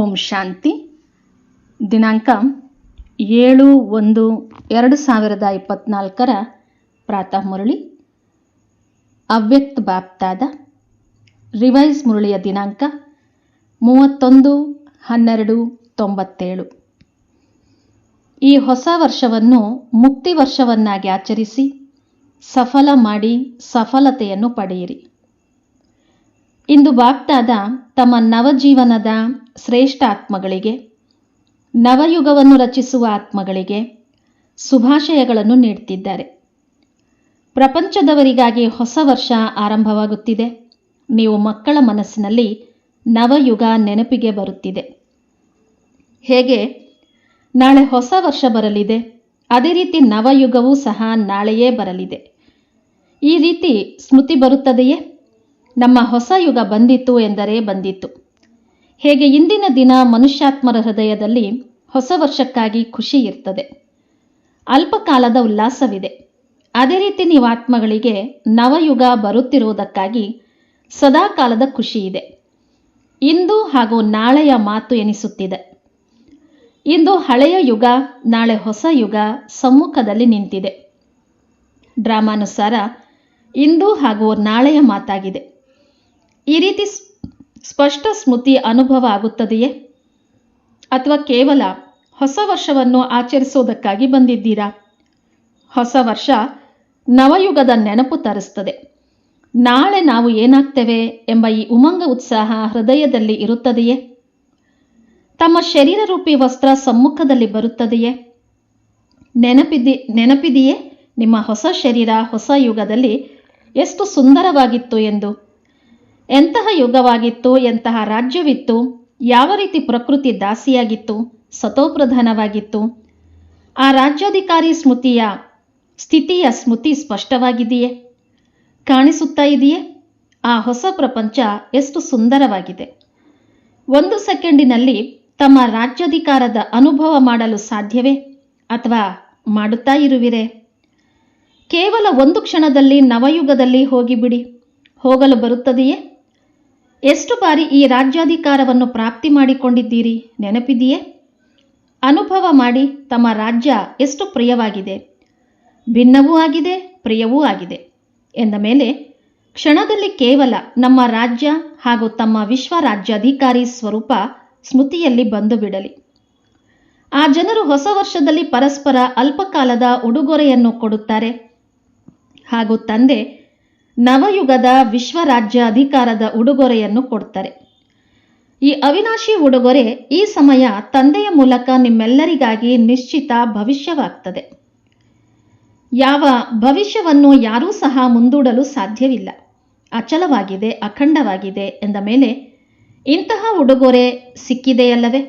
ಓಂ ಶಾಂತಿ. ದಿನಾಂಕ ಏಳು ಒಂದು ಎರಡು ಸಾವಿರದ ಇಪ್ಪತ್ನಾಲ್ಕರ ಪ್ರಾತಃ ಮುರಳಿ. ಅವ್ಯಕ್ತ ಬಾಪ್ತಾದ. ರಿವೈಸ್ ಮುರಳಿಯ ದಿನಾಂಕ ಮೂವತ್ತೊಂದು ಹನ್ನೆರಡು ತೊಂಬತ್ತೇಳು. ಈ ಹೊಸ ವರ್ಷವನ್ನು ಮುಕ್ತಿ ವರ್ಷವನ್ನಾಗಿ ಆಚರಿಸಿ ಸಫಲ ಮಾಡಿ ಸಫಲತೆಯನ್ನು ಪಡೆಯಿರಿ. ಇಂದು ಬಾಗ್ದಾದ ತಮ್ಮ ನವಜೀವನದ ಶ್ರೇಷ್ಠ ಆತ್ಮಗಳಿಗೆ ನವಯುಗವನ್ನು ರಚಿಸುವ ಆತ್ಮಗಳಿಗೆ ಶುಭಾಶಯಗಳನ್ನು ನೀಡ್ತಿದ್ದಾರೆ. ಪ್ರಪಂಚದವರಿಗಾಗಿ ಹೊಸ ವರ್ಷ ಆರಂಭವಾಗುತ್ತಿದೆ. ನೀವು ಮಕ್ಕಳ ಮನಸ್ಸಿನಲ್ಲಿ ನವಯುಗ ನೆನಪಿಗೆ ಬರುತ್ತಿದೆ. ಹೇಗೆ? ನಾಳೆ ಹೊಸ ವರ್ಷ ಬರಲಿದೆ. ಅದೇ ರೀತಿ ನವಯುಗವೂ ಸಹ ನಾಳೆಯೇ ಬರಲಿದೆ. ಈ ರೀತಿ ಸ್ಮೃತಿ ಬರುತ್ತದೆಯೇ? ನಮ್ಮ ಹೊಸ ಯುಗ ಬಂದಿತ್ತು ಎಂದರೆ ಬಂದಿತ್ತು. ಹೇಗೆ ಇಂದಿನ ದಿನ ಮನುಷ್ಯಾತ್ಮರ ಹೃದಯದಲ್ಲಿ ಹೊಸ ವರ್ಷಕ್ಕಾಗಿ ಖುಷಿ ಇರ್ತದೆ. ಅಲ್ಪಕಾಲದ ಉಲ್ಲಾಸವಿದೆ. ಅದೇ ರೀತಿ ನೀವು ಆತ್ಮಗಳಿಗೆ ನವಯುಗ ಬರುತ್ತಿರುವುದಕ್ಕಾಗಿ ಸದಾಕಾಲದ ಖುಷಿ ಇದೆ ಇಂದು ಹಾಗೂ ನಾಳೆಯ ಮಾತು ಎನಿಸುತ್ತಿದೆ. ಇಂದು ಹಳೆಯ ಯುಗ, ನಾಳೆ ಹೊಸ ಯುಗ ಸಮ್ಮುಖದಲ್ಲಿ ನಿಂತಿದೆ. ಡ್ರಾಮಾನುಸಾರ ಇಂದು ಹಾಗೂ ನಾಳೆಯ ಮಾತಾಗಿದೆ. ಈ ರೀತಿ ಸ್ಪಷ್ಟ ಸ್ಮೃತಿ ಅನುಭವ ಆಗುತ್ತದೆಯೇ? ಅಥವಾ ಕೇವಲ ಹೊಸ ವರ್ಷವನ್ನು ಆಚರಿಸುವುದಕ್ಕಾಗಿ ಬಂದಿದ್ದೀರಾ? ಹೊಸ ವರ್ಷ ನವಯುಗದ ನೆನಪು ತರಿಸ್ತದೆ. ನಾಳೆ ನಾವು ಏನಾಗ್ತೇವೆ ಎಂಬ ಈ ಉಮಂಗ ಉತ್ಸಾಹ ಹೃದಯದಲ್ಲಿ ಇರುತ್ತದೆಯೇ? ತಮ್ಮ ಶರೀರ ರೂಪಿ ವಸ್ತ್ರ ಸಮ್ಮುಖದಲ್ಲಿ ಬರುತ್ತದೆಯೇ? ನೆನಪಿದಿ, ನೆನಪಿದೆಯೇ ನಿಮ್ಮ ಹೊಸ ಶರೀರ ಹೊಸ ಯುಗದಲ್ಲಿ ಎಷ್ಟು ಸುಂದರವಾಗಿತ್ತು ಎಂದು? ಎಂತಹ ಯುಗವಾಗಿತ್ತು, ಎಂತಹ ರಾಜ್ಯವಿತ್ತು, ಯಾವ ರೀತಿ ಪ್ರಕೃತಿ ದಾಸಿಯಾಗಿತ್ತು, ಸತೋಪ್ರಧಾನವಾಗಿತ್ತು, ಆ ರಾಜ್ಯಾಧಿಕಾರಿ ಸ್ಮೃತಿಯ ಸ್ಥಿತಿಯ ಸ್ಮೃತಿ ಸ್ಪಷ್ಟವಾಗಿದೆಯೇ? ಕಾಣಿಸುತ್ತಾ ಇದೆಯೇ? ಆ ಹೊಸ ಪ್ರಪಂಚ ಎಷ್ಟು ಸುಂದರವಾಗಿದೆ. ಒಂದು ಸೆಕೆಂಡಿನಲ್ಲಿ ತಮ್ಮ ರಾಜ್ಯಾಧಿಕಾರದ ಅನುಭವ ಮಾಡಲು ಸಾಧ್ಯವೇ? ಅಥವಾ ಮಾಡುತ್ತಾ ಇರುವಿರೇ? ಕೇವಲ ಒಂದು ಕ್ಷಣದಲ್ಲಿ ನವಯುಗದಲ್ಲಿ ಹೋಗಿಬಿಡಿ. ಹೋಗಲು ಬರುತ್ತದೆಯೇ? ಎಷ್ಟು ಬಾರಿ ಈ ರಾಜ್ಯಾಧಿಕಾರವನ್ನು ಪ್ರಾಪ್ತಿ ಮಾಡಿಕೊಂಡಿದ್ದೀರಿ ನೆನಪಿದೆಯೇ? ಅನುಭವ ಮಾಡಿ ತಮ್ಮ ರಾಜ್ಯ ಎಷ್ಟು ಪ್ರಿಯವಾಗಿದೆ? ಭಿನ್ನವೂ ಆಗಿದೆ, ಪ್ರಿಯವೂ ಆಗಿದೆ ಎಂದ ಮೇಲೆ ಕ್ಷಣದಲ್ಲಿ ಕೇವಲ ನಮ್ಮ ರಾಜ್ಯ ಹಾಗೂ ತಮ್ಮ ವಿಶ್ವ ರಾಜ್ಯಾಧಿಕಾರಿ ಸ್ವರೂಪ ಸ್ಮೃತಿಯಲ್ಲಿ ಬಂದು ಬಿಡಲಿ. ಆ ಜನರು ಹೊಸ ವರ್ಷದಲ್ಲಿ ಪರಸ್ಪರ ಅಲ್ಪಕಾಲದ ಉಡುಗೊರೆಯನ್ನು ಕೊಡುತ್ತಾರೆ ಹಾಗೂ ತಂದೆ ನವಯುಗದ ವಿಶ್ವರಾಜ್ಯ ಅಧಿಕಾರದ ಉಡುಗೊರೆಯನ್ನು ಕೊಡ್ತಾರೆ. ಈ ಅವಿನಾಶಿ ಉಡುಗೊರೆ ಈ ಸಮಯ ತಂದೆಯ ಮೂಲಕ ನಿಮ್ಮೆಲ್ಲರಿಗಾಗಿ ನಿಶ್ಚಿತ ಭವಿಷ್ಯವಾಗ್ತದೆ. ಯಾವ ಭವಿಷ್ಯವನ್ನು ಯಾರೂ ಸಹ ಮುಂದೂಡಲು ಸಾಧ್ಯವಿಲ್ಲ. ಅಚಲವಾಗಿದೆ, ಅಖಂಡವಾಗಿದೆ ಎಂದ ಮೇಲೆ ಇಂತಹ ಉಡುಗೊರೆ ಸಿಕ್ಕಿದೆಯಲ್ಲವೇ?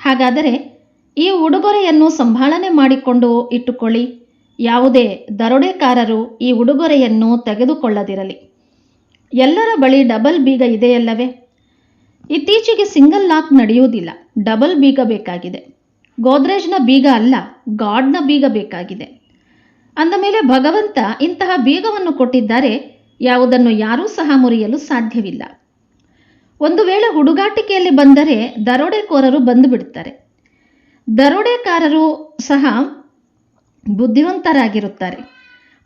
ಹಾಗಾದರೆ ಈ ಉಡುಗೊರೆಯನ್ನು ಸಂಭಾಳನೆ ಮಾಡಿಕೊಂಡು ಇಟ್ಟುಕೊಳ್ಳಿ. ಯಾವುದೇ ದರೋಡೆಕಾರರು ಈ ಉಡುಗೊರೆಯನ್ನು ತೆಗೆದುಕೊಳ್ಳದಿರಲಿ. ಎಲ್ಲರ ಬಳಿ ಡಬಲ್ ಬೀಗ ಇದೆಯಲ್ಲವೇ? ಇತ್ತೀಚೆಗೆ ಸಿಂಗಲ್ ಲಾಕ್ ನಡೆಯುವುದಿಲ್ಲ. ಡಬಲ್ ಬೀಗ ಬೇಕಾಗಿದೆ. ಗೋದ್ರೇಜ್ನ ಬೀಗ ಅಲ್ಲ, ಗಾಡ್ನ ಬೀಗ ಬೇಕಾಗಿದೆ. ಅಂದ ಮೇಲೆ ಭಗವಂತ ಇಂತಹ ಬೀಗವನ್ನು ಕೊಟ್ಟಿದ್ದಾರೆ, ಯಾವುದನ್ನು ಯಾರೂ ಸಹ ಮುರಿಯಲು ಸಾಧ್ಯವಿಲ್ಲ. ಒಂದು ವೇಳೆ ಹುಡುಗಾಟಿಕೆಯಲ್ಲಿ ಬಂದರೆ ದರೋಡೆಕೋರರು ಬಂದು ಬಿಡುತ್ತಾರೆ. ದರೋಡೆಕಾರರು ಸಹ ಬುದ್ಧಿವಂತರಾಗಿರುತ್ತಾರೆ.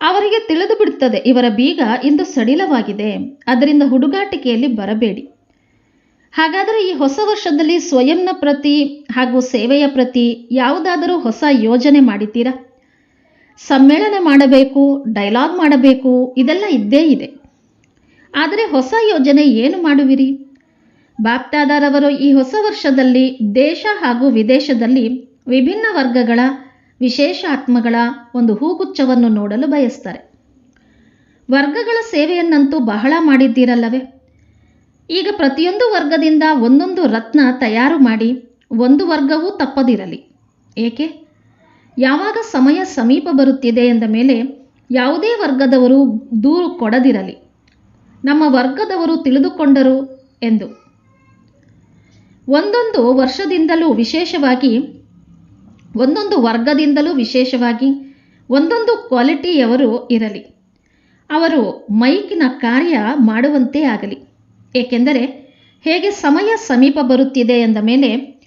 ಅವರಿಗೆ ತಿಳಿದು ಬಿಡುತ್ತದೆ, ಇವರ ಬೀಗ ಇಂದು ಸಡಿಲವಾಗಿದೆ, ಅದರಿಂದ ಹುಡುಗಾಟಿಕೆಯಲ್ಲಿ ಬರಬೇಡಿ. ಹಾಗಾದರೆ ಈ ಹೊಸ ವರ್ಷದಲ್ಲಿ ಸ್ವಯಂನ ಪ್ರತಿ ಹಾಗೂ ಸೇವೆಯ ಪ್ರತಿ ಯಾವುದಾದರೂ ಹೊಸ ಯೋಜನೆ ಮಾಡಿದ್ದೀರಾ? ಸಮ್ಮೇಳನ ಮಾಡಬೇಕು, ಡೈಲಾಗ್ ಮಾಡಬೇಕು, ಇದೆಲ್ಲ ಇದ್ದೇ ಇದೆ. ಆದರೆ ಹೊಸ ಯೋಜನೆ ಏನು ಮಾಡುವಿರಿ? ಬಾಪ್ತಾದಾರವರು ಈ ಹೊಸ ವರ್ಷದಲ್ಲಿ ದೇಶ ಹಾಗೂ ವಿದೇಶದಲ್ಲಿ ವಿಭಿನ್ನ ವರ್ಗಗಳ ವಿಶೇಷ ಆತ್ಮಗಳ ಒಂದು ಹೂಗುಚ್ಛವನ್ನು ನೋಡಲು ಬಯಸ್ತಾರೆ. ವರ್ಗಗಳ ಸೇವೆಯನ್ನಂತೂ ಬಹಳ ಮಾಡಿದ್ದೀರಲ್ಲವೇ? ಈಗ ಪ್ರತಿಯೊಂದು ವರ್ಗದಿಂದ ಒಂದೊಂದು ರತ್ನ ತಯಾರು ಮಾಡಿ ಒಂದು ವರ್ಗವೂ ತಪ್ಪದಿರಲಿ. ಏಕೆ? ಯಾವಾಗ ಸಮಯ ಸಮೀಪ ಬರುತ್ತಿದೆ ಎಂದ ಮೇಲೆ ಯಾವುದೇ ವರ್ಗದವರು ದೂರು ಕೊಡದಿರಲಿ. ನಮ್ಮ ವರ್ಗದವರು ತಿಳಿದುಕೊಂಡರು ಎಂದು. ಒಂದೊಂದು ವರ್ಷದಿಂದಲೂ ವಿಶೇಷವಾಗಿ ಒಂದೊಂದು ವರ್ಗದಿಂದಲೂ ವಿಶೇಷವಾಗಿ ಒಂದೊಂದು ಕ್ವಾಲಿಟಿಯವರು ಇರಲಿ. ಅವರು ಮೈಕಿನ ಕಾರ್ಯ ಮಾಡುವಂತೆ ಆಗಲಿ. ಏಕೆಂದರೆ ಹೇಗೆ ಸಮಯ ಸಮೀಪ ಬರುತ್ತಿದೆ ಎಂದ ಮೇಲೆ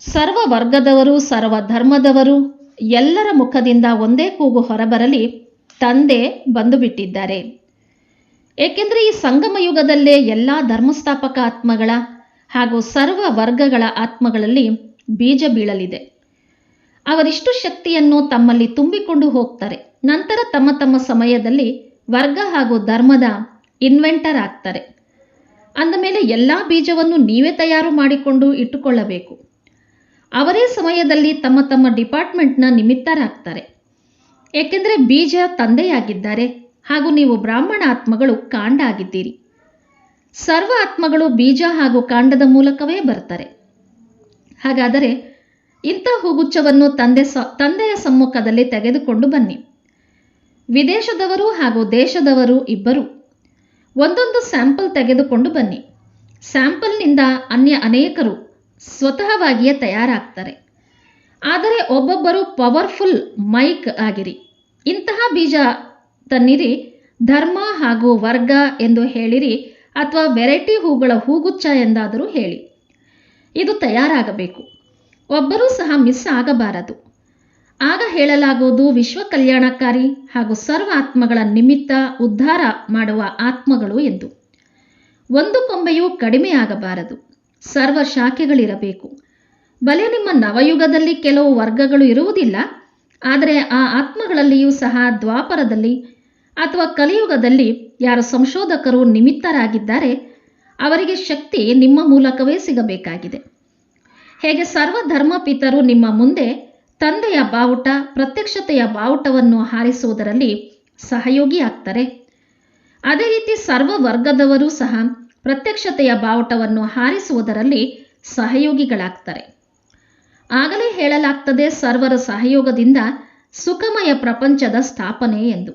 ಸರ್ವ ವರ್ಗದವರು, ಸರ್ವ ಧರ್ಮದವರು ಎಲ್ಲರ ಮುಖದಿಂದ ಒಂದೇ ಕೂಗು ಹೊರಬರಲಿ ತಂದೆ ಬಂದು ಬಿಟ್ಟಿದ್ದಾರೆ ಏಕೆಂದರೆ ಈ ಸಂಗಮ ಯುಗದಲ್ಲೇ ಎಲ್ಲ ಧರ್ಮಸ್ಥಾಪಕ ಆತ್ಮಗಳ ಹಾಗೂ ಸರ್ವ ವರ್ಗಗಳ ಆತ್ಮಗಳಲ್ಲಿ ಬೀಜ ಬೀಳಲಿದೆ. ಅವರಿಷ್ಟು ಶಕ್ತಿಯನ್ನು ತಮ್ಮಲ್ಲಿ ತುಂಬಿಕೊಂಡು ಹೋಗ್ತಾರೆ. ನಂತರ ತಮ್ಮ ತಮ್ಮ ಸಮಯದಲ್ಲಿ ವರ್ಗ ಹಾಗೂ ಧರ್ಮದ ಇನ್ವೆಂಟರ್ ಆಗ್ತಾರೆ. ಅಂದ ಮೇಲೆ ಎಲ್ಲ ಬೀಜವನ್ನು ನೀವೇ ತಯಾರು ಮಾಡಿಕೊಂಡು ಇಟ್ಟುಕೊಳ್ಳಬೇಕು. ಅವರೇ ಸಮಯದಲ್ಲಿ ತಮ್ಮ ತಮ್ಮ ಡಿಪಾರ್ಟ್ಮೆಂಟ್ನ ನಿಮಿತ್ತರಾಗ್ತಾರೆ. ಏಕೆಂದರೆ ಬೀಜ ತಂದೆಯಾಗಿದ್ದಾರೆ ಹಾಗೂ ನೀವು ಬ್ರಾಹ್ಮಣ ಆತ್ಮಗಳು ಕಾಂಡ ಆಗಿದ್ದೀರಿ ಸರ್ವ ಆತ್ಮಗಳು ಬೀಜ ಹಾಗೂ ಕಾಂಡದ ಮೂಲಕವೇ ಬರ್ತಾರೆ ಹಾಗಾದರೆ ಇಂಥ ಹೂಗುಚ್ಛವನ್ನು ತಂದೆ ಸ, ತಂದೆಯ ಸಮ್ಮುಖದಲ್ಲಿ ತೆಗೆದುಕೊಂಡು ಬನ್ನಿ. ವಿದೇಶದವರು ಹಾಗೂ ದೇಶದವರು ಇಬ್ಬರು. ಒಂದೊಂದು ಸ್ಯಾಂಪಲ್ ತೆಗೆದುಕೊಂಡು ಬನ್ನಿ. ಸ್ಯಾಂಪಲ್ನಿಂದ ಅನ್ಯ ಅನೇಕರು ಸ್ವತಃವಾಗಿಯೇ ತಯಾರಾಗ್ತಾರೆ. ಆದರೆ ಒಬ್ಬೊಬ್ಬರು ಪವರ್ಫುಲ್ ಮೈಕ್ ಆಗಿರಿ. ಇಂತಹ ಬೀಜ ತನ್ನಿರಿ, ಧರ್ಮ ಹಾಗೂ ವರ್ಗ ಎಂದು ಹೇಳಿರಿ ಅಥವಾ ವೆರೈಟಿ ಹೂಗಳ ಹೂಗುಚ್ಛ ಎಂದಾದರೂ ಹೇಳಿ. ಇದು ತಯಾರಾಗಬೇಕು. ಒಬ್ಬರೂ ಸಹ ಮಿಸ್ ಆಗಬಾರದು. ಆಗ ಹೇಳಲಾಗುವುದು ವಿಶ್ವ ಕಲ್ಯಾಣಕಾರಿ ಹಾಗೂ ಸರ್ವ ಆತ್ಮಗಳ ನಿಮಿತ್ತ ಉದ್ಧಾರ ಮಾಡುವ ಆತ್ಮಗಳು ಎಂದು. ಒಂದು ಕೊಂಬೆಯೂ ಕಡಿಮೆಯಾಗಬಾರದು ಸರ್ವ ಶಾಖೆಗಳಿರಬೇಕು. ಬಲೆ ನಿಮ್ಮ ನವಯುಗದಲ್ಲಿ ಕೆಲವು ವರ್ಗಗಳು ಇರುವುದಿಲ್ಲ. ಆದರೆ ಆ ಆತ್ಮಗಳಲ್ಲಿಯೂ ಸಹ ದ್ವಾಪರದಲ್ಲಿ ಅಥವಾ ಕಲಿಯುಗದಲ್ಲಿ ಯಾರು ಸಂಶೋಧಕರು ನಿಮಿತ್ತರಾಗಿದ್ದಾರೆ, ಅವರಿಗೆ ಶಕ್ತಿ ನಿಮ್ಮ ಮೂಲಕವೇ ಸಿಗಬೇಕಾಗಿದೆ. ಹೇಗೆ ಸರ್ವ ಧರ್ಮಪಿತರು ನಿಮ್ಮ ಮುಂದೆ ತಂದೆಯ ಬಾವುಟ, ಪ್ರತ್ಯಕ್ಷತೆಯ ಬಾವುಟವನ್ನು ಹಾರಿಸುವುದರಲ್ಲಿ ಸಹಯೋಗಿ ಆಗ್ತಾರೆ ಅದೇ ರೀತಿ ಸರ್ವ ವರ್ಗದವರು ಸಹ ಪ್ರತ್ಯಕ್ಷತೆಯ ಬಾವುಟವನ್ನು ಹಾರಿಸುವುದರಲ್ಲಿ ಸಹಯೋಗಿಗಳಾಗ್ತಾರೆ. ಆಗಲೇ ಹೇಳಲಾಗ್ತದೆ ಸರ್ವರ ಸಹಯೋಗದಿಂದ ಸುಖಮಯ ಪ್ರಪಂಚದ ಸ್ಥಾಪನೆ ಎಂದು.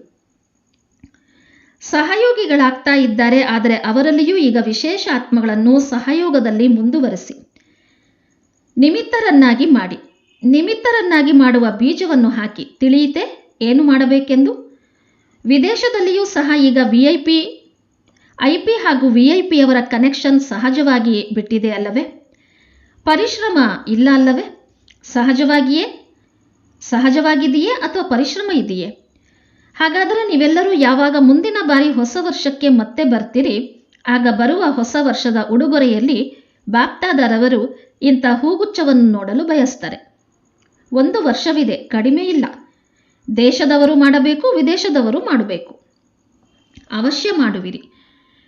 ಸಹಯೋಗಿಗಳಾಗ್ತಾ ಇದ್ದಾರೆ, ಆದರೆ ಅವರಲ್ಲಿಯೂ ಈಗ ವಿಶೇಷ ಆತ್ಮಗಳನ್ನು ಸಹಯೋಗದಲ್ಲಿ ಮುಂದುವರೆಸಿ. ನಿಮಿತ್ತರನ್ನಾಗಿ ಮಾಡಿ. ನಿಮಿತ್ತರನ್ನಾಗಿ ಮಾಡುವ ಬೀಜವನ್ನು ಹಾಕಿ. ತಿಳಿಯಿತೆ? ಏನು ಮಾಡಬೇಕೆಂದು? ವಿದೇಶದಲ್ಲಿಯೂ ಸಹ ಈಗ V I P I P ಹಾಗೂ ವಿ ಐ ಪಿಯವರ ಕನೆಕ್ಷನ್ ಸಹಜವಾಗಿ ಬಿಟ್ಟಿದೆ ಅಲ್ಲವೇ? ಪರಿಶ್ರಮ ಇಲ್ಲ ಅಲ್ಲವೇ? ಸಹಜವಾಗಿಯೇ? ಸಹಜವಾಗಿದೆಯೇ ಅಥವಾ ಪರಿಶ್ರಮ ಇದೆಯೇ? ಹಾಗಾದರೆ ನೀವೆಲ್ಲರೂ ಯಾವಾಗ ಮುಂದಿನ ಬಾರಿ ಹೊಸ ವರ್ಷಕ್ಕೆ ಮತ್ತೆ ಬರ್ತೀರಿ? ಆಗ ಬರುವ ಹೊಸ ವರ್ಷದ ಉಡುಗೊರೆಯಲ್ಲಿ ಬಾಪ್ತಾದರವರು ಇಂಥ ಹೂಗುಚ್ಛವನ್ನು ನೋಡಲು ಬಯಸ್ತಾರೆ. ಒಂದು ವರ್ಷವಿದೆ, ಕಡಿಮೆ ಇಲ್ಲ. ದೇಶದವರು ಮಾಡಬೇಕು, ವಿದೇಶದವರು ಮಾಡಬೇಕು. ಅವಶ್ಯ ಮಾಡುವಿರಿ.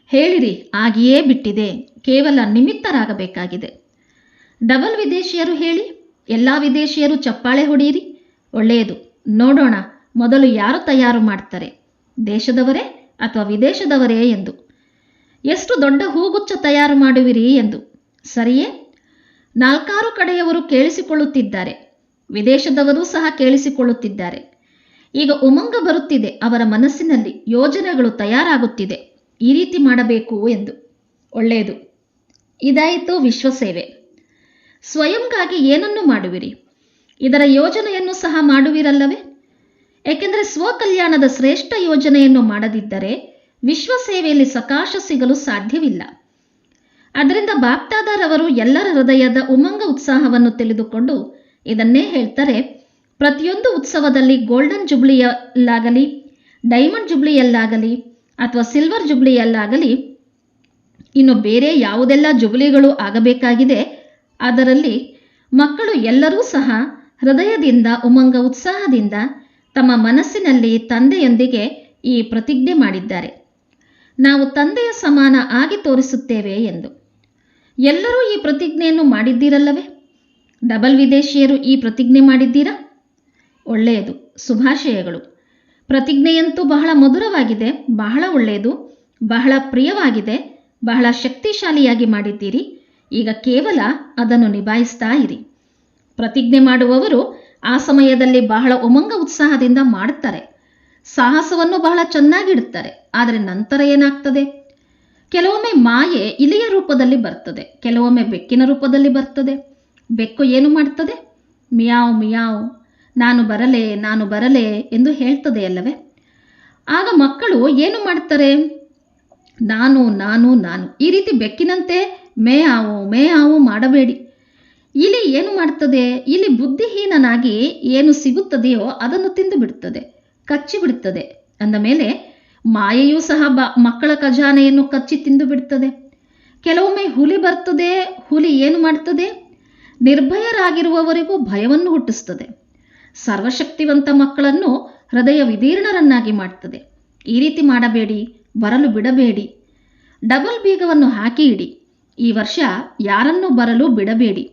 ಹೇಳಿರಿ ಆಗಿಯೇ ಬಿಟ್ಟಿದೆ. ಕೇವಲ ನಿಮಿತ್ತರಾಗಬೇಕಾಗಿದೆ. ಡಬಲ್ ವಿದೇಶಿಯರು ಹೇಳಿ, ಎಲ್ಲ ವಿದೇಶಿಯರು ಚಪ್ಪಾಳೆ ಹೊಡೆಯಿರಿ. ಒಳ್ಳೆಯದು. ನೋಡೋಣ, ಮೊದಲು ಯಾರು ತಯಾರು ಮಾಡ್ತಾರೆ? ದೇಶದವರೇ ಅಥವಾ ವಿದೇಶದವರೇ ಎಂದು. ಎಷ್ಟು ದೊಡ್ಡ ಹೂಗುಚ್ಛ ತಯಾರು ಮಾಡುವಿರಿ ಎಂದು. ಸರಿಯೇ? ನಾಲ್ಕಾರು ಕಡೆಯವರು ಕೇಳಿಸಿಕೊಳ್ಳುತ್ತಿದ್ದಾರೆ. ವಿದೇಶದವರೂ ಸಹ ಕೇಳಿಸಿಕೊಳ್ಳುತ್ತಿದ್ದಾರೆ. ಈಗ ಉಮಂಗ ಬರುತ್ತಿದೆ. ಅವರ ಮನಸ್ಸಿನಲ್ಲಿ ಯೋಜನೆಗಳು ತಯಾರಾಗುತ್ತಿದೆ. ಈ ರೀತಿ ಮಾಡಬೇಕು ಎಂದು. ಒಳ್ಳೆಯದು. ಇದಾಯಿತು ವಿಶ್ವಸೇವೆ. ಸ್ವಯಂಗಾಗಿ ಏನನ್ನು ಮಾಡುವಿರಿ? ಇದರ ಯೋಜನೆಯನ್ನು ಸಹ ಮಾಡುವಿರಲ್ಲವೇ? ಏಕೆಂದರೆ ಸ್ವಕಲ್ಯಾಣದ ಶ್ರೇಷ್ಠ ಯೋಜನೆಯನ್ನು ಮಾಡದಿದ್ದರೆ ವಿಶ್ವ ಸೇವೆಯಲ್ಲಿ ಸಕಾಶ ಸಿಗಲು ಸಾಧ್ಯವಿಲ್ಲ. ಅದರಿಂದ ಬಾಪ್ತಾದರವರು ಎಲ್ಲರ ಹೃದಯದ ಉಮಂಗ ಉತ್ಸಾಹವನ್ನು ತಿಳಿದುಕೊಂಡು ಇದನ್ನೇ ಹೇಳ್ತಾರೆ, ಪ್ರತಿಯೊಂದು ಉತ್ಸವದಲ್ಲಿ ಗೋಲ್ಡನ್ ಜುಬ್ಲಿಯಲ್ಲಾಗಲಿ, ಡೈಮಂಡ್ ಜುಬ್ಲಿಯಲ್ಲಾಗಲಿ ಅಥವಾ ಸಿಲ್ವರ್ ಜುಬ್ಲಿಯಲ್ಲಾಗಲಿ ಇನ್ನು ಬೇರೆ ಯಾವುದೆಲ್ಲ ಜುಬ್ಲಿಗಳು ಆಗಬೇಕಾಗಿದೆ, ಅದರಲ್ಲಿ ಮಕ್ಕಳು ಎಲ್ಲರೂ ಸಹ ಹೃದಯದಿಂದ, ಉಮಂಗ ಉತ್ಸಾಹದಿಂದ ತಮ್ಮ ಮನಸ್ಸಿನಲ್ಲಿ ತಂದೆಯೊಂದಿಗೆ ಈ ಪ್ರತಿಜ್ಞೆ ಮಾಡಿದ್ದಾರೆ. ನಾವು ತಂದೆಯ ಸಮಾನ ಆಗಿ ತೋರಿಸುತ್ತೇವೆ ಎಂದು. ಎಲ್ಲರೂ ಈ ಪ್ರತಿಜ್ಞೆಯನ್ನು ಮಾಡಿದ್ದೀರಲ್ಲವೇ? ಡಬಲ್ ವಿದೇಶಿಯರು ಈ ಪ್ರತಿಜ್ಞೆ ಮಾಡಿದ್ದೀರಾ? ಒಳ್ಳೆಯದು, ಶುಭಾಶಯಗಳು. ಪ್ರತಿಜ್ಞೆಯಂತೂ ಬಹಳ ಮಧುರವಾಗಿದೆ, ಬಹಳ ಒಳ್ಳೆಯದು, ಬಹಳ ಪ್ರಿಯವಾಗಿದೆ, ಬಹಳ ಶಕ್ತಿಶಾಲಿಯಾಗಿ ಮಾಡಿದ್ದೀರಿ. ಈಗ ಕೇವಲ ಅದನ್ನು ನಿಭಾಯಿಸ್ತಾ ಇರಿ. ಪ್ರತಿಜ್ಞೆ ಮಾಡುವವರು ಆ ಸಮಯದಲ್ಲಿ ಬಹಳ ಉಮಂಗ ಉತ್ಸಾಹದಿಂದ ಮಾಡುತ್ತಾರೆ ಸಾಹಸವನ್ನು ಬಹಳ ಚೆನ್ನಾಗಿಡುತ್ತಾರೆ ಆದರೆ ನಂತರ ಏನಾಗ್ತದೆ? ಕೆಲವೊಮ್ಮೆ ಮಾಯೆ ಇಲಿಯ ರೂಪದಲ್ಲಿ ಬರ್ತದೆ. ಕೆಲವೊಮ್ಮೆ ಬೆಕ್ಕಿನ ರೂಪದಲ್ಲಿ ಬರ್ತದೆ. ಬೆಕ್ಕು ಏನು ಮಾಡ್ತದೆ? ಮಿಯಾವ್ ಮಿಯಾವ್, ನಾನು ಬರಲೇ ನಾನು ಬರಲೇ ಎಂದು ಹೇಳ್ತದೆ ಅಲ್ಲವೇ? ಆಗ ಮಕ್ಕಳು ಏನು ಮಾಡ್ತಾರೆ? ನಾನು ನಾನು ನಾನು. ಈ ರೀತಿ ಬೆಕ್ಕಿನಂತೆ ಮೇ ಆವು ಮೇ ಆವು ಮಾಡಬೇಡಿ. ಇಲಿ ಏನು ಮಾಡ್ತದೆ? ಇಲಿ ಬುದ್ಧಿಹೀನನಾಗಿ ಏನು ಸಿಗುತ್ತದೆಯೋ ಅದನ್ನು ತಿಂದು ಬಿಡುತ್ತದೆ ಕಚ್ಚಿ ಬಿಡುತ್ತದೆ ಅಂದ ಮೇಲೆ ಮಾಯೆಯೂ ಸಹ ಬ, ಮಕ್ಕಳ ಖಜಾನೆಯನ್ನು ಕಚ್ಚಿ ತಿಂದು ಬಿಡ್ತದೆ. ಕೆಲವೊಮ್ಮೆ ಹುಲಿ ಬರ್ತದೆ, ಹುಲಿ ಏನು ಮಾಡ್ತದೆ? ನಿರ್ಭಯರಾಗಿರುವವರಿಗೂ ಭಯವನ್ನು ಹುಟ್ಟಿಸ್ತದೆ. ಸರ್ವಶಕ್ತಿವಂತ ಮಕ್ಕಳನ್ನು ಹೃದಯ ವಿದೀರ್ಣರನ್ನಾಗಿ ಮಾಡ್ತದೆ. ಈ ರೀತಿ ಮಾಡಬೇಡಿ, ಬರಲು ಬಿಡಬೇಡಿ. ಡಬಲ್ ಬೀಗವನ್ನು ಹಾಕಿ ಇಡಿ. ಈ ವರ್ಷ ಯಾರನ್ನೂ ಬರಲು ಬಿಡಬೇಡಿ.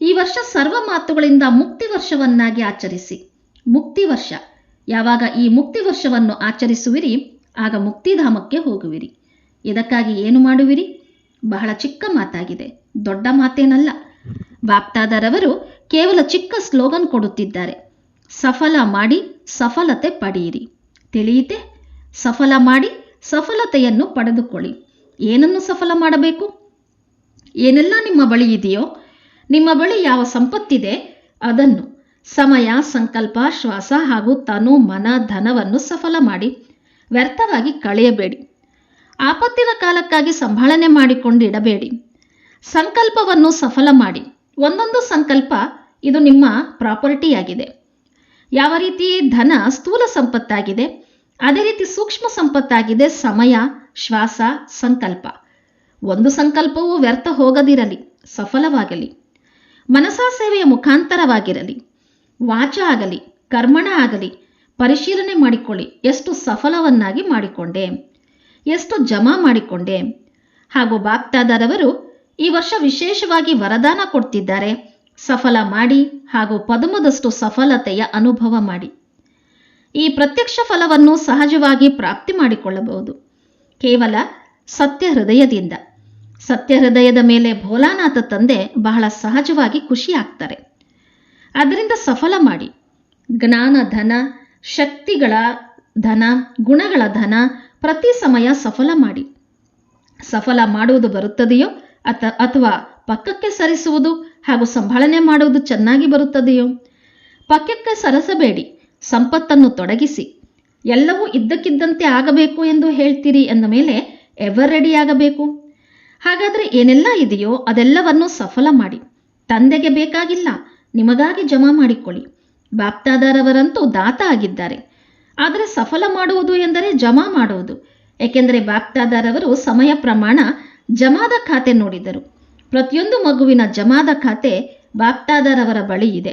ಈ ವರ್ಷ ಸರ್ವ ಮಾತುಗಳಿಂದ ಮುಕ್ತಿ ವರ್ಷವನ್ನಾಗಿ ಆಚರಿಸಿ. ಮುಕ್ತಿ ವರ್ಷ. ಯಾವಾಗ ಈ ಮುಕ್ತಿ ವರ್ಷವನ್ನು ಆಚರಿಸುವಿರಿ, ಆಗ ಮುಕ್ತಿಧಾಮಕ್ಕೆ ಹೋಗುವಿರಿ. ಇದಕ್ಕಾಗಿ ಏನು ಮಾಡುವಿರಿ? ಬಹಳ ಚಿಕ್ಕ ಮಾತಾಗಿದೆ. ದೊಡ್ಡ ಮಾತೇನಲ್ಲ. ಬಾಪ್ತಾದರವರು ಕೇವಲ ಚಿಕ್ಕ ಸ್ಲೋಗನ್ ಕೊಡುತ್ತಿದ್ದಾರೆ. ಸಫಲ ಮಾಡಿ ಸಫಲತೆ ಪಡೆಯಿರಿ. ತಿಳಿಯಿತೆ? ಸಫಲ ಮಾಡಿ ಸಫಲತೆಯನ್ನು ಪಡೆದುಕೊಳ್ಳಿ. ಏನನ್ನು ಸಫಲ ಮಾಡಬೇಕು? ಏನೆಲ್ಲ ನಿಮ್ಮ ಬಳಿ ಇದೆಯೋ, ನಿಮ್ಮ ಬಳಿ ಯಾವ ಸಂಪತ್ತಿದೆ, ಅದನ್ನು. ಸಮಯ, ಸಂಕಲ್ಪ, ಶ್ವಾಸ ಹಾಗೂ ತನು ಮನ ಧನವನ್ನು ಸಫಲ ಮಾಡಿ, ವ್ಯರ್ಥವಾಗಿ ಕಳೆಯಬೇಡಿ. ಆಪತ್ತಿನ ಕಾಲಕ್ಕಾಗಿ ಸಂಭಾಳನೆ ಮಾಡಿಕೊಂಡಿಡಬೇಡಿ. ಸಂಕಲ್ಪವನ್ನು ಸಫಲ ಮಾಡಿ. ಒಂದೊಂದು ಸಂಕಲ್ಪ ಇದು ನಿಮ್ಮ ಪ್ರಾಪರ್ಟಿಯಾಗಿದೆ. ಯಾವ ರೀತಿ ಧನ ಸ್ಥೂಲ ಸಂಪತ್ತಾಗಿದೆ, ಅದೇ ರೀತಿ ಸೂಕ್ಷ್ಮ ಸಂಪತ್ತಾಗಿದೆ ಸಮಯ, ಶ್ವಾಸ, ಸಂಕಲ್ಪ. ಒಂದು ಸಂಕಲ್ಪವು ವ್ಯರ್ಥ ಹೋಗದಿರಲಿ ಸಫಲವಾಗಲಿ ಮನಸಾ ಸೇವೆಯ ಮುಖಾಂತರವಾಗಿರಲಿ. ವಾಚ ಆಗಲಿ, ಕರ್ಮಣ ಆಗಲಿ, ಪರಿಶೀಲನೆ ಮಾಡಿಕೊಳ್ಳಿ. ಎಷ್ಟು ಸಫಲವನ್ನಾಗಿ ಮಾಡಿಕೊಂಡೆ, ಎಷ್ಟು ಜಮಾ ಮಾಡಿಕೊಂಡೆ. ಹಾಗೂ ಬಾಪ್ತಾದಾರವರು ಈ ವರ್ಷ ವಿಶೇಷವಾಗಿ ವರದಾನ ಕೊಡ್ತಿದ್ದಾರೆ. ಸಫಲ ಮಾಡಿ ಹಾಗೂ ಪದುಮದಷ್ಟು ಸಫಲತೆಯ ಅನುಭವ ಮಾಡಿ. ಈ ಪ್ರತ್ಯಕ್ಷ ಫಲವನ್ನು ಸಹಜವಾಗಿ ಪ್ರಾಪ್ತಿ ಮಾಡಿಕೊಳ್ಳಬಹುದು. ಕೇವಲ ಸತ್ಯ ಹೃದಯದಿಂದ ಸತ್ಯ ಹೃದಯದ ಮೇಲೆ ಭೋಲಾನಾಥ ತಂದೆ ಬಹಳ ಸಹಜವಾಗಿ ಖುಷಿ ಆಗ್ತಾರೆ ಅದರಿಂದ ಸಫಲ ಮಾಡಿ. ಜ್ಞಾನ, ಧನ, ಶಕ್ತಿಗಳ ಧನ, ಗುಣಗಳ ಧನ ಪ್ರತಿ ಸಮಯ ಸಫಲ ಮಾಡಿ. ಸಫಲ ಮಾಡುವುದು ಬರುತ್ತದೆಯೋ ಅಥ ಅಥವಾ ಪಕ್ಕಕ್ಕೆ ಸರಿಸುವುದು ಹಾಗೂ ಸಂಭಾಳನೆ ಮಾಡುವುದು ಚೆನ್ನಾಗಿ ಬರುತ್ತದೆಯೋ? ಪಕ್ಕಕ್ಕೆ ಸರಸಬೇಡಿ, ಸಂಪತ್ತನ್ನು ತೊಡಗಿಸಿ. ಎಲ್ಲವೂ ಇದ್ದಕ್ಕಿದ್ದಂತೆ ಆಗಬೇಕು ಎಂದು ಹೇಳ್ತೀರಿ ಎಂದ ಮೇಲೆ ಎವರ್ ರೆಡಿ ಆಗಬೇಕು. ಹಾಗಾದರೆ ಏನೆಲ್ಲ ಇದೆಯೋ ಅದೆಲ್ಲವನ್ನು ಸಫಲ ಮಾಡಿ. ತಂದೆಗೆ ಬೇಕಾಗಿಲ್ಲ ನಿಮಗಾಗಿ ಜಮಾ ಮಾಡಿಕೊಳ್ಳಿ. ಬಾಪ್ತಾದಾರವರಂತೂ ದಾತ ಆಗಿದ್ದಾರೆ. ಆದರೆ ಸಫಲ ಮಾಡುವುದು ಎಂದರೆ ಜಮಾ ಮಾಡುವುದು. ಏಕೆಂದರೆ ಬಾಪ್ತಾದಾರವರು ಸಮಯ ಪ್ರಮಾಣ ಜಮಾದ ಖಾತೆ ನೋಡಿದರು. ಪ್ರತಿಯೊಂದು ಮಗುವಿನ ಜಮಾದ ಖಾತೆ ಬಾಪ್ತಾದಾರವರ ಬಳಿ ಇದೆ.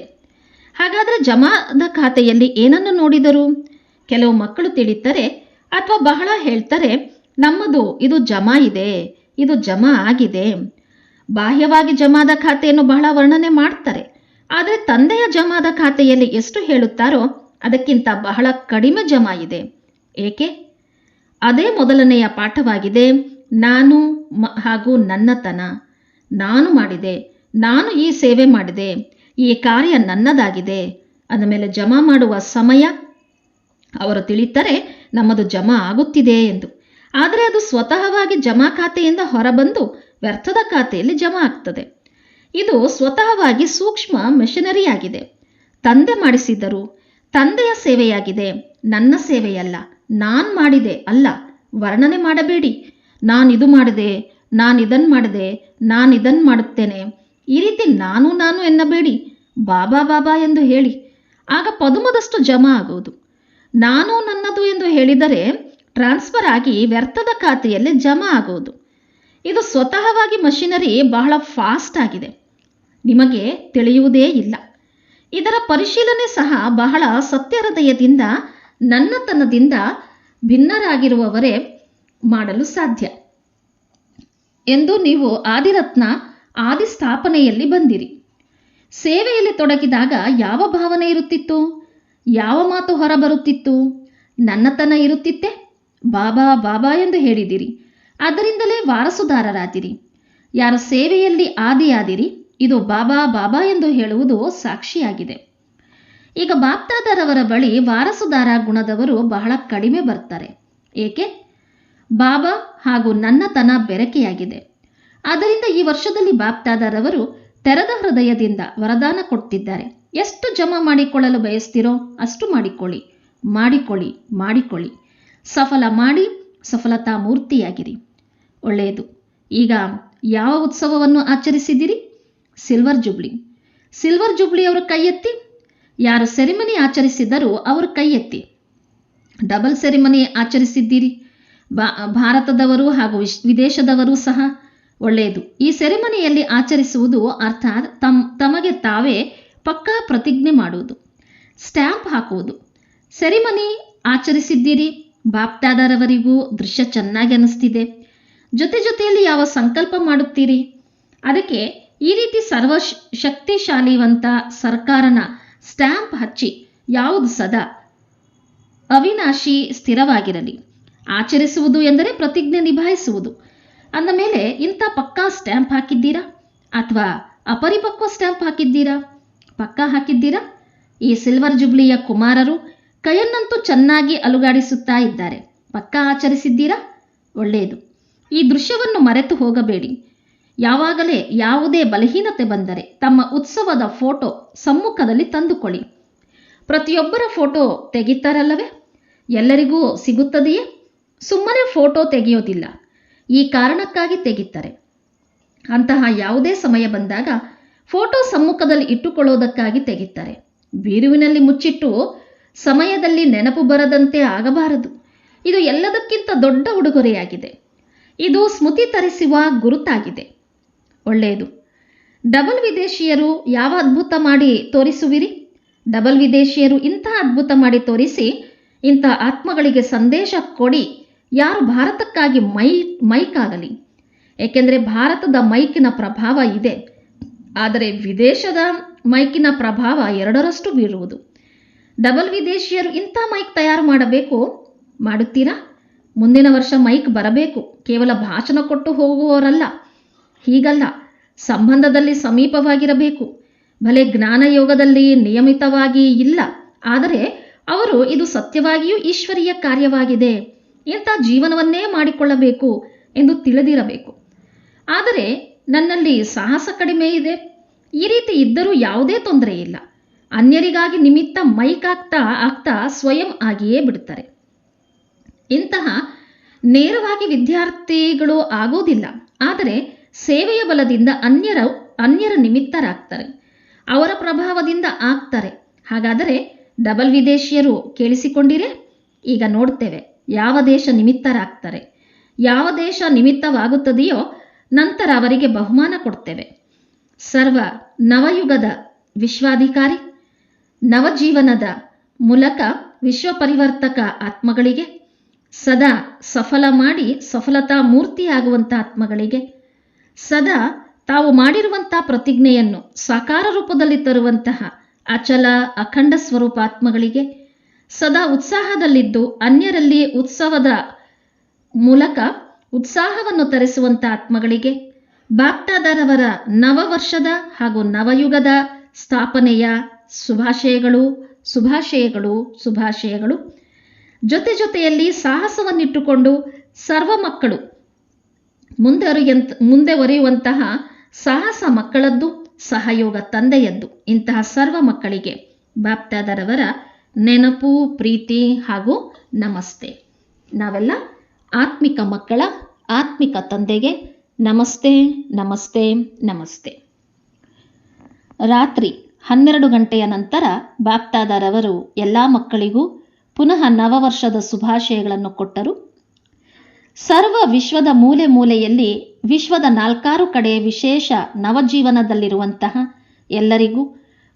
ಹಾಗಾದರೆ ಜಮಾದ ಖಾತೆಯಲ್ಲಿ ಏನನ್ನು ನೋಡಿದರು? ಕೆಲವು ಮಕ್ಕಳು ತಿಳಿತಾರೆ ಅಥವಾ ಬಹಳ ಹೇಳ್ತಾರೆ, ನಮ್ಮದು ಇದು ಜಮಾ ಇದೆ, ಇದು ಜಮಾ ಆಗಿದೆ. ಬಾಹ್ಯವಾಗಿ ಜಮಾದ ಖಾತೆಯನ್ನು ಬಹಳ ವರ್ಣನೆ ಮಾಡ್ತಾರೆ. ಆದರೆ ತಂದೆಯ ಜಮಾದ ಖಾತೆಯಲ್ಲಿ ಎಷ್ಟು ಹೇಳುತ್ತಾರೋ ಅದಕ್ಕಿಂತ ಬಹಳ ಕಡಿಮೆ ಜಮಾ ಇದೆ. ಏಕೆ? ಅದೇ ಮೊದಲನೆಯ ಪಾಠವಾಗಿದೆ, ನಾನು ಹಾಗೂ ನನ್ನತನ ನಾನು ಮಾಡಿದೆ, ನಾನು ಈ ಸೇವೆ ಮಾಡಿದೆ, ಈ ಕಾರ್ಯ ನನ್ನದಾಗಿದೆ. ಅದ ಮೇಲೆ ಜಮಾ ಮಾಡುವ ಸಮಯ? ಅವರು ತಿಳಿತರೆ, ನಮ್ಮದು ಜಮಾ ಆಗುತ್ತಿದೆ ಎಂದು. ಆದರೆ ಅದು ಸ್ವತಃವಾಗಿ ಜಮಾ ಖಾತೆಯಿಂದ ಹೊರಬಂದು ವ್ಯರ್ಥದ ಖಾತೆಯಲ್ಲಿ ಜಮಾ ಆಗ್ತದೆ. ಇದು ಸ್ವತಃವಾಗಿ ಸೂಕ್ಷ್ಮ ಮೆಷಿನರಿ ಆಗಿದೆ ತಂದೆ ಮಾಡಿಸಿದ್ದರು, ತಂದೆಯ ಸೇವೆಯಾಗಿದೆ. ನನ್ನ ಸೇವೆಯಲ್ಲ, ನಾನು ಮಾಡಿದೆ ಅಲ್ಲ, ವರ್ಣನೆ ಮಾಡಬೇಡಿ. ನಾನು ಇದು ಮಾಡಿದೆ, ನಾನು ಇದನ್ನು ಮಾಡಿದೆ, ನಾನು ಇದನ್ನು ಮಾಡುತ್ತೇನೆ. ಈ ರೀತಿ ನಾನು ನಾನು ಎನ್ನಬೇಡಿ, ಬಾಬಾ ಬಾಬಾ ಎಂದು ಹೇಳಿ. ಆಗ ಪದುಮದಷ್ಟು ಜಮಾ ಆಗುವುದು. ನಾನು ನನ್ನದು ಎಂದು ಹೇಳಿದರೆ ಟ್ರಾನ್ಸ್ಫರ್ ಆಗಿ ವ್ಯರ್ಥದ ಖಾತೆಯಲ್ಲಿ ಜಮಾ ಆಗುವುದು. ಇದು ಸ್ವತಃವಾಗಿ ಮಷಿನರಿ ಬಹಳ ಫಾಸ್ಟ್ ಆಗಿದೆ. ನಿಮಗೆ ತಿಳಿಯುವುದೇ ಇಲ್ಲ. ಇದರ ಪರಿಶೀಲನೆ ಸಹ ಬಹಳ ಸತ್ಯ ಹೃದಯದಿಂದ ನನ್ನತನದಿಂದ ಭಿನ್ನರಾಗಿರುವವರೇ ಮಾಡಲು ಸಾಧ್ಯ. ಎಂದು ನೀವು ಆದಿರತ್ನ ಆದಿ ಸ್ಥಾಪನೆಯಲ್ಲಿ ಬಂದಿರಿ. ಸೇವೆಯಲ್ಲಿ ತೊಡಗಿದಾಗ ಯಾವ ಭಾವನೆ ಇರುತ್ತಿತ್ತು? ಯಾವ ಮಾತು ಹೊರಬರುತ್ತಿತ್ತು? ನನ್ನತನ ಇರುತ್ತಿತ್ತೆ? ಬಾಬಾ ಬಾಬಾ ಎಂದು ಹೇಳಿದಿರಿ. ಅದರಿಂದಲೇ ವಾರಸುದಾರರಾದಿರಿ. ಯಾರ ಸೇವೆಯಲ್ಲಿ ಆದಿಯಾದಿರಿ ಇದು ಬಾಬಾ ಬಾಬಾ ಎಂದು ಹೇಳುವುದು ಸಾಕ್ಷಿಯಾಗಿದೆ. ಈಗ ಬಾಪ್ತಾದರವರ ಬಳಿ ವಾರಸುದಾರ ಗುಣದವರು ಬಹಳ ಕಡಿಮೆ ಬರ್ತಾರೆ. ಏಕೆ? ಬಾಬಾ ಹಾಗೂ ನನ್ನತನ ಬೆರಕೆಯಾಗಿದೆ. ಆದ್ದರಿಂದ ಈ ವರ್ಷದಲ್ಲಿ ಬಾಪ್ತಾದರವರು ತೆರೆದ ಹೃದಯದಿಂದ ವರದಾನ ಕೊಡ್ತಿದ್ದಾರೆ ಎಷ್ಟು ಜಮಾ ಮಾಡಿಕೊಳ್ಳಲು ಬಯಸ್ತೀರೋ ಅಷ್ಟು ಮಾಡಿಕೊಳ್ಳಿ ಮಾಡಿಕೊಳ್ಳಿ ಮಾಡಿಕೊಳ್ಳಿ. ಸಫಲ ಮಾಡಿ ಸಫಲತಾ ಮೂರ್ತಿಯಾಗಿರಿ. ಒಳ್ಳೆಯದು. ಈಗ ಯಾವ ಉತ್ಸವವನ್ನು ಆಚರಿಸಿದಿರಿ? ಸಿಲ್ವರ್ ಜುಬ್ಲಿ ಸಿಲ್ವರ್ ಜುಬ್ಲಿ ಅವರ ಕೈ ಎತ್ತಿ, ಯಾರು ಸೆರೆಮನಿ ಆಚರಿಸಿದ್ದರೂ ಅವರ ಕೈ ಎತ್ತಿ. ಡಬಲ್ ಸೆರೆಮನಿ ಆಚರಿಸಿದ್ದೀರಿ. ಭಾರತದವರು ಹಾಗೂ ವಿದೇಶದವರು ಸಹ ಒಳ್ಳೆಯದು. ಈ ಸೆರೆಮನಿಯಲ್ಲಿ ಆಚರಿಸುವುದು ಅರ್ಥಾತ್ ತಮ್, ತಮಗೆ ತಾವೇ ಪಕ್ಕಾ ಪ್ರತಿಜ್ಞೆ ಮಾಡುವುದು. ಸ್ಟ್ಯಾಂಪ್ ಹಾಕುವುದು. ಸೆರೆಮನಿ ಆಚರಿಸಿದ್ದೀರಿ. ಬಾಪ್ತಾದರವರಿಗೂ ದೃಶ್ಯ ಚೆನ್ನಾಗಿ ಅನಿಸ್ತಿದೆ. ಜೊತೆ ಜೊತೆಯಲ್ಲಿ ಯಾವ ಸಂಕಲ್ಪ ಮಾಡುತ್ತೀರಿ? ಅದಕ್ಕೆ ಈ ರೀತಿ ಸರ್ವ ಶಕ್ತಿಶಾಲಿವಂತ ಸರ್ಕಾರನ ಸ್ಟ್ಯಾಂಪ್ ಹಚ್ಚಿ ಯಾವುದು ಸದಾ ಅವಿನಾಶಿ ಸ್ಥಿರವಾಗಿರಲಿ. ಆಚರಿಸುವುದು ಎಂದರೆ ಪ್ರತಿಜ್ಞೆ ನಿಭಾಯಿಸುವುದು. ಅಂದ ಮೇಲೆ, ಇಂಥ ಪಕ್ಕಾ ಸ್ಟ್ಯಾಂಪ್ ಹಾಕಿದ್ದೀರಾ? ಅಥವಾ ಅಪರಿಪಕ್ವ ಸ್ಟ್ಯಾಂಪ್ ಹಾಕಿದ್ದೀರಾ? ಪಕ್ಕಾ ಹಾಕಿದ್ದೀರಾ? ಈ ಸಿಲ್ವರ್ ಜುಬ್ಲಿಯ ಕುಮಾರರು ಕೈಯನ್ನಂತೂ ಚೆನ್ನಾಗಿ ಅಲುಗಾಡಿಸುತ್ತಾ ಇದ್ದಾರೆ. ಪಕ್ಕಾ ಆಚರಿಸಿದ್ದೀರಾ? ಒಳ್ಳೆಯದು. ಈ ದೃಶ್ಯವನ್ನು ಮರೆತು ಹೋಗಬೇಡಿ. ಯಾವಾಗಲೇ ಯಾವುದೇ ಬಲಹೀನತೆ ಬಂದರೆ ತಮ್ಮ ಉತ್ಸವದ ಫೋಟೋ ಸಮ್ಮುಖದಲ್ಲಿ ತಂದುಕೊಳ್ಳಿ. ಪ್ರತಿಯೊಬ್ಬರ ಫೋಟೋ ತೆಗಿತಾರಲ್ಲವೇ? ಎಲ್ಲರಿಗೂ ಸಿಗುತ್ತದೆಯೇ? ಸುಮ್ಮನೆ ಫೋಟೋ ತೆಗೆಯೋದಿಲ್ಲ. ಈ ಕಾರಣಕ್ಕಾಗಿ ತೆಗಿತಾರೆ. ಅಂತಹ ಯಾವುದೇ ಸಮಯ ಬಂದಾಗ ಫೋಟೋ ಸಮ್ಮುಖದಲ್ಲಿ ಇಟ್ಟುಕೊಳ್ಳೋದಕ್ಕಾಗಿ ತೆಗಿತಾರೆ. ಬೀರುವಿನಲ್ಲಿ ಮುಚ್ಚಿಟ್ಟು ಸಮಯದಲ್ಲಿ ನೆನಪು ಬರದಂತೆ ಆಗಬಾರದು. ಇದು ಎಲ್ಲದಕ್ಕಿಂತ ದೊಡ್ಡ ಉಡುಗೊರೆಯಾಗಿದೆ. ಇದು ಸ್ಮೃತಿ ತರಿಸುವ ಗುರುತಾಗಿದೆ. ಒಳ್ಳೆಯದು. ಡಬಲ್ ವಿದೇಶಿಯರು ಯಾವ ಅದ್ಭುತ ಮಾಡಿ ತೋರಿಸುವಿರಿ? ಡಬಲ್ ವಿದೇಶಿಯರು ಇಂಥ ಅದ್ಭುತ ಮಾಡಿ ತೋರಿಸಿ, ಇಂಥ ಆತ್ಮಗಳಿಗೆ ಸಂದೇಶ ಕೊಡಿ. ಯಾರು ಭಾರತಕ್ಕಾಗಿ ಮೈ ಮೈಕ್ ಆಗಲಿ ಏಕೆಂದರೆ ಭಾರತದ ಮೈಕಿನ ಪ್ರಭಾವ ಇದೆ. ಆದರೆ ವಿದೇಶದ ಮೈಕಿನ ಪ್ರಭಾವ ಎರಡರಷ್ಟು ಬೀರುವುದು. ಡಬಲ್ ವಿದೇಶಿಯರು ಇಂಥ ಮೈಕ್ ತಯಾರು ಮಾಡಬೇಕು? ಮಾಡುತ್ತೀರಾ? ಮುಂದಿನ ವರ್ಷ ಮೈಕ್ ಬರಬೇಕು. ಕೇವಲ ಭಾಷಣ ಕೊಟ್ಟು ಹೋಗುವವರಲ್ಲ. ಹೀಗಲ್ಲ. ಸಂಬಂಧದಲ್ಲಿ ಸಮೀಪವಾಗಿರಬೇಕು. ಭಲೆ ಜ್ಞಾನಯೋಗದಲ್ಲಿ ನಿಯಮಿತವಾಗಿ ಇಲ್ಲ. ಆದರೆ ಅವರು ಇದು ಸತ್ಯವಾಗಿಯೂ ಈಶ್ವರೀಯ ಕಾರ್ಯವಾಗಿದೆ. ಇಂಥ ಜೀವನವನ್ನೇ ಮಾಡಿಕೊಳ್ಳಬೇಕು ಎಂದು ತಿಳಿದಿರಬೇಕು. ಆದರೆ ನನ್ನಲ್ಲಿ ಸಾಹಸ ಕಡಿಮೆ ಇದೆ. ಈ ರೀತಿ ಇದ್ದರೂ ಯಾವುದೇ ತೊಂದರೆ ಇಲ್ಲ ಅನ್ಯರಿಗಾಗಿ ನಿಮಿತ್ತ ಮೈಕಾಗ್ತಾ ಆಗ್ತಾ ಸ್ವಯಂ ಆಗಿಯೇ ಬಿಡುತ್ತಾರೆ. ಇಂತಹ ನೇರವಾಗಿ ವಿದ್ಯಾರ್ಥಿಗಳು ಆಗೋದಿಲ್ಲ. ಆದರೆ ಸೇವೆಯ ಬಲದಿಂದ ಅನ್ಯರ ಅನ್ಯರ ನಿಮಿತ್ತರಾಗ್ತಾರೆ. ಅವರ ಪ್ರಭಾವದಿಂದ ಆಗ್ತಾರೆ. ಹಾಗಾದರೆ ಡಬಲ್ ವಿದೇಶಿಯರು ಕೇಳಿಸಿಕೊಂಡಿರೇ? ಈಗ ನೋಡ್ತೇವೆ. ಯಾವ ದೇಶ ನಿಮಿತ್ತರಾಗ್ತಾರೆ? ಯಾವ ದೇಶ ನಿಮಿತ್ತವಾಗುತ್ತದೆಯೋ ನಂತರ ಅವರಿಗೆ ಬಹುಮಾನ ಕೊಡ್ತೇವೆ. ಸರ್ವ ನವಯುಗದ ವಿಶ್ವಾಧಿಕಾರಿ, ನವಜೀವನದ ಮೂಲಕ ವಿಶ್ವ ಪರಿವರ್ತಕ ಆತ್ಮಗಳಿಗೆ, ಸದಾ ಸಫಲ ಮಾಡಿ ಸಫಲತಾ ಮೂರ್ತಿಯಾಗುವಂಥ ಆತ್ಮಗಳಿಗೆ ಸದಾ ತಾವು ಮಾಡಿರುವಂಥ ಪ್ರತಿಜ್ಞೆಯನ್ನು ಸಾಕಾರ ರೂಪದಲ್ಲಿ ತರುವಂತಹ ಅಚಲ, ಅಖಂಡ ಸ್ವರೂಪ ಆತ್ಮಗಳಿಗೆ ಸದಾ ಉತ್ಸಾಹದಲ್ಲಿದ್ದು ಅನ್ಯರಲ್ಲಿ ಉತ್ಸವದ ಮೂಲಕ ಉತ್ಸಾಹವನ್ನು ತರಿಸುವಂಥ ಆತ್ಮಗಳಿಗೆ ಬಾಕ್ತಾದರವರ ನವ ವರ್ಷದ ಹಾಗೂ ನವಯುಗದ ಸ್ಥಾಪನೆಯ ಶುಭಾಶಯಗಳು ಶುಭಾಶಯಗಳು ಶುಭಾಶಯಗಳು ಜೊತೆ ಜೊತೆಯಲ್ಲಿ ಸಾಹಸವನ್ನಿಟ್ಟುಕೊಂಡು ಸರ್ವ ಮಕ್ಕಳು ಮುಂದರಿಯಂತ ಮುಂದೆ ಒರೆಯುವಂತಹ ಸಾಹಸ ಮಕ್ಕಳದ್ದು, ಸಹಯೋಗ ತಂದೆಯದ್ದು. ಇಂತಹ ಸರ್ವ ಮಕ್ಕಳಿಗೆ ಬಾಪ್ತಾದರವರ ನೆನಪು, ಪ್ರೀತಿ ಹಾಗೂ ನಮಸ್ತೆ. ನಾವೆಲ್ಲ ಆತ್ಮಿಕ ಮಕ್ಕಳ, ಆತ್ಮಿಕ ತಂದೆಗೆ ನಮಸ್ತೆ ನಮಸ್ತೆ ನಮಸ್ತೆ. ರಾತ್ರಿ ಹನ್ನೆರಡು ಗಂಟೆಯ ನಂತರ ಬಾಪ್ತಾದರವರು ಎಲ್ಲ ಮಕ್ಕಳಿಗೂ ಪುನಃ ನವವರ್ಷದ ಶುಭಾಶಯಗಳನ್ನು ಕೊಟ್ಟರು. ಸರ್ವ ವಿಶ್ವದ ಮೂಲೆ ಮೂಲೆಯಲ್ಲಿ ವಿಶ್ವದ ನಾಲ್ಕಾರು ಕಡೆ ವಿಶೇಷ ನವಜೀವನದಲ್ಲಿರುವಂತಹ ಎಲ್ಲರಿಗೂ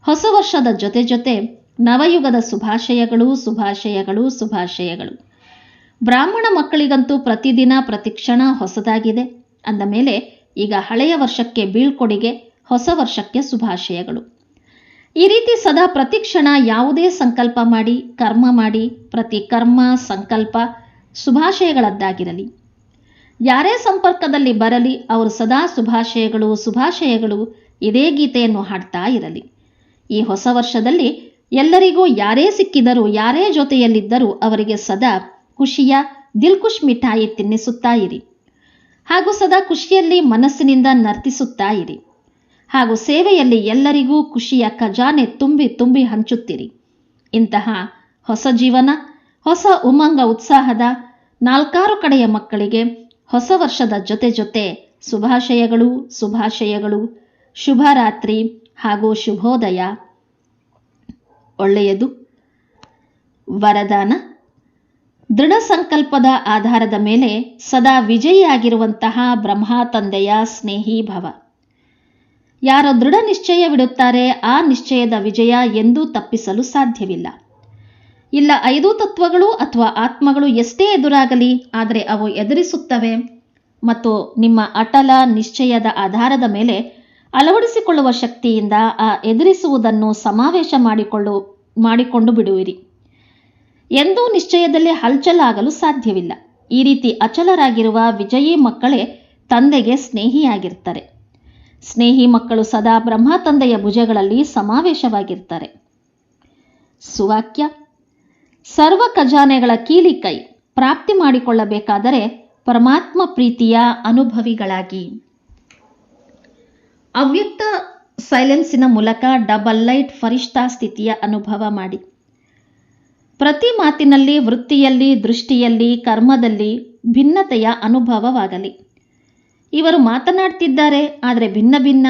ಹೊಸ ವರ್ಷದ ಜೊತೆ ಜೊತೆ ನವಯುಗದ ಶುಭಾಶಯಗಳು ಶುಭಾಶಯಗಳು ಶುಭಾಶಯಗಳು. ಬ್ರಾಹ್ಮಣ ಮಕ್ಕಳಿಗಂತೂ ಪ್ರತಿದಿನ, ಪ್ರತಿಕ್ಷಣ ಹೊಸದಾಗಿದೆ. ಅಂದ ಮೇಲೆ ಈಗ ಹಳೆಯ ವರ್ಷಕ್ಕೆ ಬೀಳ್ಕೊಡುಗೆ, ಹೊಸ ವರ್ಷಕ್ಕೆ ಶುಭಾಶಯಗಳು. ಈ ರೀತಿ ಸದಾ ಪ್ರತಿಕ್ಷಣ ಯಾವುದೇ ಸಂಕಲ್ಪ ಮಾಡಿ, ಕರ್ಮ ಮಾಡಿ ಪ್ರತಿ ಕರ್ಮ ಸಂಕಲ್ಪ ಶುಭಾಶಯಗಳದ್ದಾಗಿರಲಿ. ಯಾರೇ ಸಂಪರ್ಕದಲ್ಲಿ ಬರಲಿ, ಅವರು ಸದಾ ಶುಭಾಶಯಗಳು ಶುಭಾಶಯಗಳು, ಇದೇ ಗೀತೆಯನ್ನು ಹಾಡ್ತಾ ಇರಲಿ. ಈ ಹೊಸ ವರ್ಷದಲ್ಲಿ ಎಲ್ಲರಿಗೂ ಯಾರೇ ಸಿಕ್ಕಿದರೂ, ಯಾರೇ ಜೊತೆಯಲ್ಲಿದ್ದರೂ ಅವರಿಗೆ ಸದಾ ಖುಷಿಯ ದಿಲ್ಖುಷ್ ಮಿಠಾಯಿ ತಿನ್ನಿಸುತ್ತಾ ಇರಿ. ಹಾಗೂ ಸದಾ ಖುಷಿಯಲ್ಲಿ ಮನಸ್ಸಿನಿಂದ ನರ್ತಿಸುತ್ತಾ ಇರಿ. ಹಾಗೂ ಸೇವೆಯಲ್ಲಿ ಎಲ್ಲರಿಗೂ ಖುಷಿಯ ಖಜಾನೆ ತುಂಬಿ ತುಂಬಿ ಹಂಚುತ್ತಿರಿ. ಇಂತಹ ಹೊಸ ಜೀವನ ಹೊಸ ಉಮಂಗ ಉತ್ಸಾಹದ ನಾಲ್ಕಾರು ಕಡೆಯ ಮಕ್ಕಳಿಗೆ ಹೊಸ ವರ್ಷದ ಜೊತೆ ಜೊತೆ ಶುಭಾಶಯಗಳು ಶುಭಾಶಯಗಳು, ಶುಭರಾತ್ರಿ ಹಾಗೂ ಶುಭೋದಯ. ಒಳ್ಳೆಯದು. ವರದಾನ. ದೃಢ ಸಂಕಲ್ಪದ ಆಧಾರದ ಮೇಲೆ ಸದಾ ವಿಜಯಿಯಾಗಿರುವಂತಹ ಬ್ರಹ್ಮ ತಂದೆಯ ಸ್ನೇಹಿ ಭವ. ಯಾರು ದೃಢ ನಿಶ್ಚಯವಿಡುತ್ತಾರೆ ಆ ನಿಶ್ಚಯದ ವಿಜಯ ಎಂದೂ ತಪ್ಪಿಸಲು ಸಾಧ್ಯವಿಲ್ಲ. ಇಲ್ಲ ಐದು ತತ್ವಗಳು ಅಥವಾ ಆತ್ಮಗಳು ಎಷ್ಟೇ ಎದುರಾಗಲಿ, ಆದರೆ ಅವು ಎದುರಿಸುತ್ತವೆ. ಮತ್ತು ನಿಮ್ಮ ಅಟಲ ನಿಶ್ಚಯದ ಆಧಾರದ ಮೇಲೆ ಅಳವಡಿಸಿಕೊಳ್ಳುವ ಶಕ್ತಿಯಿಂದ ಆ ಎದುರಿಸುವುದನ್ನು ಸಮಾವೇಶ ಮಾಡಿಕೊಳ್ಳು, ಮಾಡಿಕೊಂಡು ಬಿಡುವಿರಿ. ಎಂದೂ ನಿಶ್ಚಯದಲ್ಲಿ ಹಲ್ಚಲಾಗಲು ಸಾಧ್ಯವಿಲ್ಲ. ಈ ರೀತಿ ಅಚಲರಾಗಿರುವ ವಿಜಯಿ ಮಕ್ಕಳೇ ತಂದೆಗೆ ಸ್ನೇಹಿಯಾಗಿರ್ತಾರೆ ಸ್ನೇಹಿ ಮಕ್ಕಳು ಸದಾ ಬ್ರಹ್ಮ ತಂದೆಯ ಭುಜಗಳಲ್ಲಿ ಸಮಾವೇಶವಾಗಿರ್ತಾರೆ ಸುವಾಕ್ಯ. ಸರ್ವ ಖಜಾನೆಗಳ ಕೀಲಿ ಕೈ ಪ್ರಾಪ್ತಿ ಮಾಡಿಕೊಳ್ಳಬೇಕಾದರೆ ಪರಮಾತ್ಮ ಪ್ರೀತಿಯ ಅನುಭವಿಗಳಾಗಿ. ಅವ್ಯಕ್ತ ಸೈಲೆನ್ಸಿನ ಮೂಲಕ ಡಬಲ್ ಲೈಟ್ ಫರಿಷ್ಠಾ ಸ್ಥಿತಿಯ ಅನುಭವ ಮಾಡಿ. ಪ್ರತಿ ಮಾತಿನಲ್ಲಿ, ವೃತ್ತಿಯಲ್ಲಿ, ದೃಷ್ಟಿಯಲ್ಲಿ, ಕರ್ಮದಲ್ಲಿ ಭಿನ್ನತೆಯ ಅನುಭವವಾಗಲಿ. ಇವರು ಮಾತನಾಡ್ತಿದ್ದಾರೆ, ಆದರೆ ಭಿನ್ನ ಭಿನ್ನ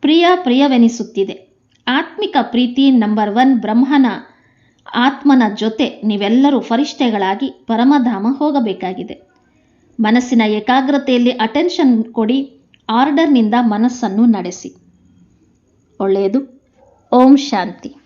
ಪ್ರಿಯ ಪ್ರಿಯವೆನಿಸುತ್ತಿದೆ. ಆತ್ಮಿಕ ಪ್ರೀತಿ ನಂಬರ್ ಒನ್ ಬ್ರಹ್ಮನ ಆತ್ಮನ ಜೊತೆ ನೀವೆಲ್ಲರೂ ಫರಿಷ್ಠೆಗಳಾಗಿ ಪರಮಧಾಮ ಹೋಗಬೇಕಾಗಿದೆ. ಮನಸ್ಸಿನ ಏಕಾಗ್ರತೆಯಲ್ಲಿ ಅಟೆನ್ಷನ್ ಕೊಡಿ ಆರ್ಡರ್ನಿಂದ ಮನಸ್ಸನ್ನು ನಡೆಸಿ. ಒಳ್ಳೆಯದು. ಓಂ ಶಾಂತಿ.